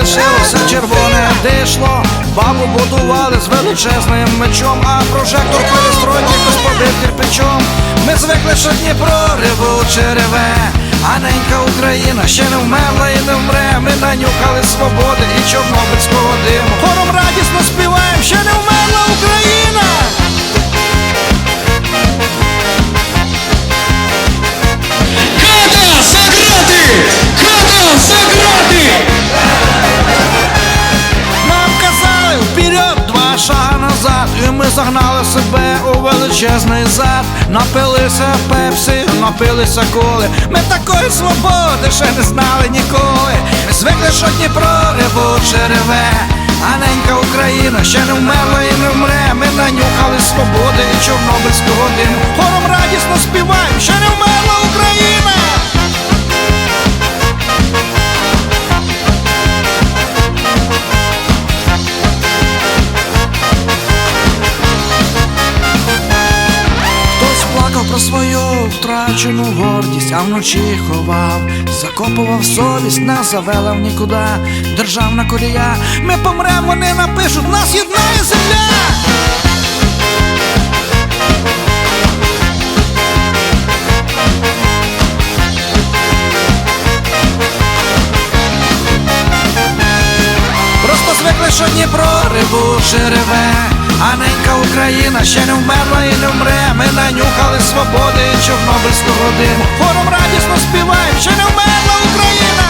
де дишло, Бабу будували з величезним мечом, а прожектор перестройки господив кирпичом. Ми звикли, що Дніпро рибу череве, а ненька Україна ще не вмерла і не вмре. Ми нанюхали свободи і чорнобильського диму. Хором радісно співаємо, загнали себе у величезний зад. Напилися пепсі, напилися коли. Ми такої свободи ще не знали ніколи. Ми звикли, що Дніпро ревуче реве. А Україна ще не вмерла і не вмре. Ми нанюхали свободи і чорнобильського диму. Втрачену гордість, а вночі ховав, закопував совість, нас завела в нікуди. Державна колія, ми помремо, не напишуть, нас єднає земля. Що Дніпро ревуче реве, а ненька Україна ще не вмерла і не вмре. Ми нанюхали свободи і чорнобильського диму. Хором радісно співаємо, ще не вмерла Україна.